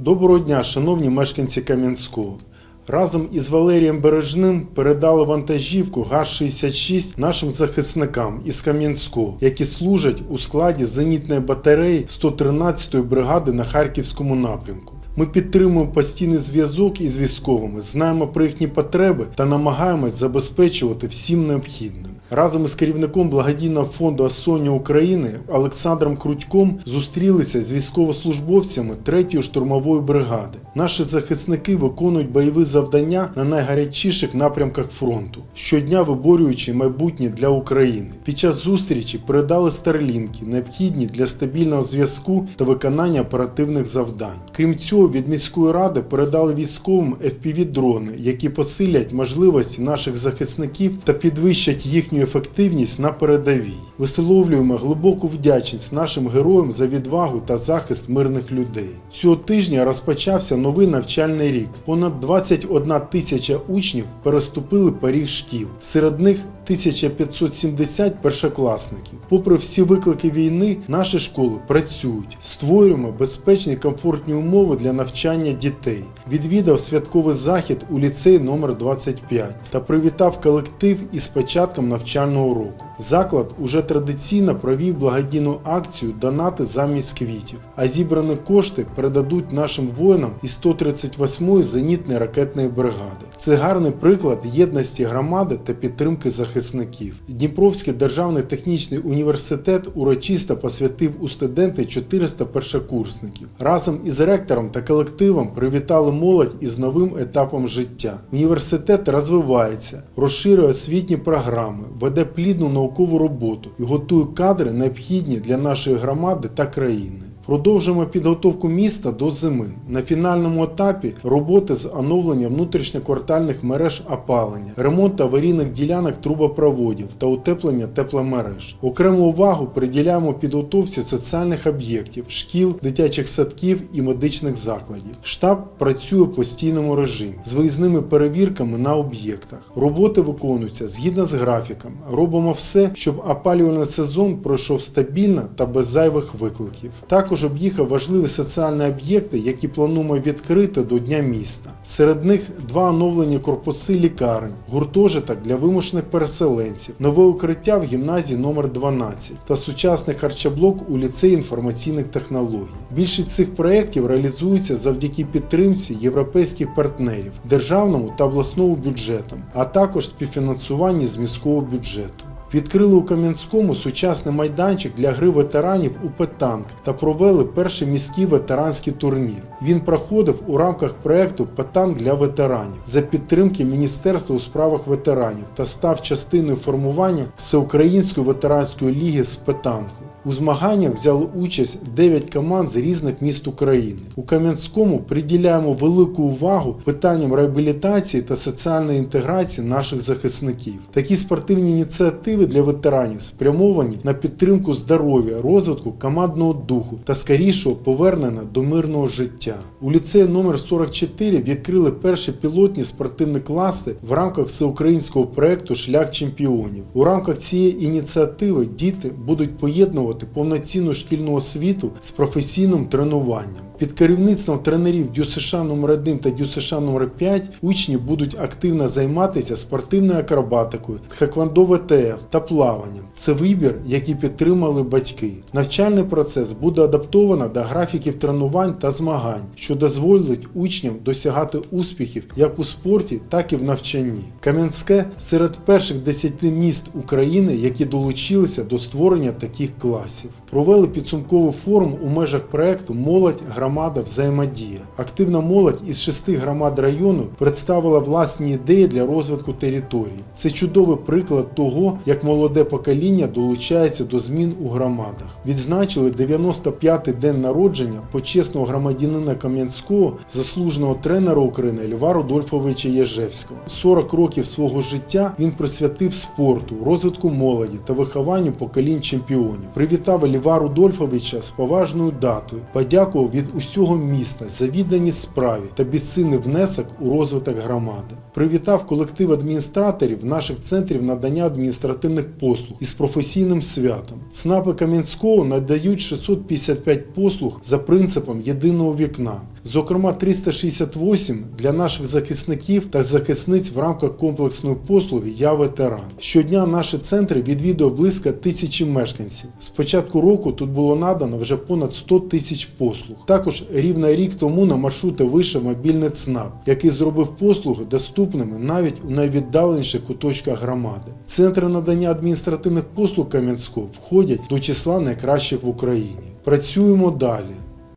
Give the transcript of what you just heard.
Доброго дня, шановні мешканці Кам'янського. Разом із Валерієм Бережним передали вантажівку ГАЗ-66 нашим захисникам із Кам'янського, які служать у складі зенітної батареї 113-ї бригади на Харківському напрямку. Ми підтримуємо постійний зв'язок із військовими, знаємо про їхні потреби та намагаємось забезпечувати всім необхідним. Разом із керівником благодійного фонду Асоня України Олександром Крутьком зустрілися з військовослужбовцями 3-ї штурмової бригади. Наші захисники виконують бойові завдання на найгарячіших напрямках фронту, щодня виборюючи майбутнє для України. Під час зустрічі передали старлінки, необхідні для стабільного зв'язку та виконання оперативних завдань. Крім цього, від міської ради передали військовим FPV-дрони, які посилять можливості наших захисників та підвищать їхню ефективність на передовій. Висловлюємо глибоку вдячність нашим героям за відвагу та захист мирних людей. Цього тижня розпочався новий навчальний рік. Понад 21 тисяча учнів переступили поріг шкіл. Серед них 1570 першокласників. Попри всі виклики війни, наші школи працюють. Створюємо безпечні комфортні умови для навчання дітей. Відвідав святковий захід у ліцей номер 25 та привітав колектив із початком навчального року. Заклад уже традиційно провів благодійну акцію Донати замість квітів, а зібрані кошти передадуть нашим воїнам із 138-ї зенітної ракетної бригади. Це гарний приклад єдності громади та підтримки захисників. Дніпровський державний технічний університет урочисто посвятив у студенти 400 першокурсників. Разом із ректором та колективом привітали молодь із новим етапом життя. Університет розвивається, розширює освітні програми, веде плідну наукову роботу і готує кадри, необхідні для нашої громади та країни. Продовжуємо підготовку міста до зими. На фінальному етапі роботи з оновлення внутрішньоквартальних мереж опалення, ремонт аварійних ділянок трубопроводів та утеплення тепломереж. Окрему увагу приділяємо підготовці соціальних об'єктів, шкіл, дитячих садків і медичних закладів. Штаб працює в постійному режимі з виїзними перевірками на об'єктах. Роботи виконуються згідно з графіком. Робимо все, щоб опалювальний сезон пройшов стабільно та без зайвих викликів. Також об'їхав важливі соціальні об'єкти, які плануємо відкрити до Дня міста. Серед них два оновлені корпуси лікарень, гуртожиток для вимушених переселенців, нове укриття в гімназії номер 12 та сучасний харчоблок у ліцеї інформаційних технологій. Більшість цих проєктів реалізуються завдяки підтримці європейських партнерів, державному та обласному бюджетам, а також співфінансуванні з міського бюджету. Відкрили у Кам'янському сучасний майданчик для гри ветеранів у Петанк та провели перший міський ветеранський турнір. Він проходив у рамках проекту Петанк для ветеранів за підтримки Міністерства у справах ветеранів та став частиною формування Всеукраїнської ветеранської ліги з Петанку. У змаганнях взяли участь 9 команд з різних міст України. У Кам'янському приділяємо велику увагу питанням реабілітації та соціальної інтеграції наших захисників. Такі спортивні ініціативи для ветеранів спрямовані на підтримку здоров'я, розвитку командного духу та скорішого повернення до мирного життя. У ліцеї номер 44 відкрили перші пілотні спортивні класи в рамках всеукраїнського проекту Шлях чемпіонів. У рамках цієї ініціативи діти будуть поєднувати повноцінну шкільну освіту з професійним тренуванням. Під керівництвом тренерів ДЮСШ номер 1 та ДЮСШ номер 5 учні будуть активно займатися спортивною акробатикою, тхеквондо ВТФ та плаванням. Це вибір, який підтримали батьки. Навчальний процес буде адаптовано до графіків тренувань та змагань, що дозволить учням досягати успіхів як у спорті, так і в навчанні. Кам'янське серед перших 10 міст України, які долучилися до створення таких класів боєприпасів. Провели підсумковий форум у межах проекту Молодь громада взаємодія. Активна молодь із шести громад району представила власні ідеї для розвитку території. Це чудовий приклад того, як молоде покоління долучається до змін у громадах. Відзначили 95-й день народження почесного громадянина Кам'янського, заслуженого тренера України Льва Рудольфовича Єжевського. 40 років свого життя він присвятив спорту, розвитку молоді та вихованню поколінь чемпіонів. Привітав Льва Рудольфовича з поважною датою, подякував від усього міста за відданість справі та безцінний внесок у розвиток громади. Привітав колектив адміністраторів наших центрів надання адміністративних послуг із професійним святом. ЦНАПи Кам'янського надають 655 послуг за принципом єдиного вікна. Зокрема, 368 для наших захисників та захисниць в рамках комплексної послуги Я ветеран. Щодня наші центри відвідує близько тисячі мешканців. З початку року тут було надано вже понад 100 тисяч послуг. Також рівно рік тому на маршрути вийшов мобільний ЦНАП, який зробив послуги доступними навіть у найвіддаленіших куточках громади. Центри надання адміністративних послуг Кам'янського входять до числа найкращих в Україні. Працюємо далі.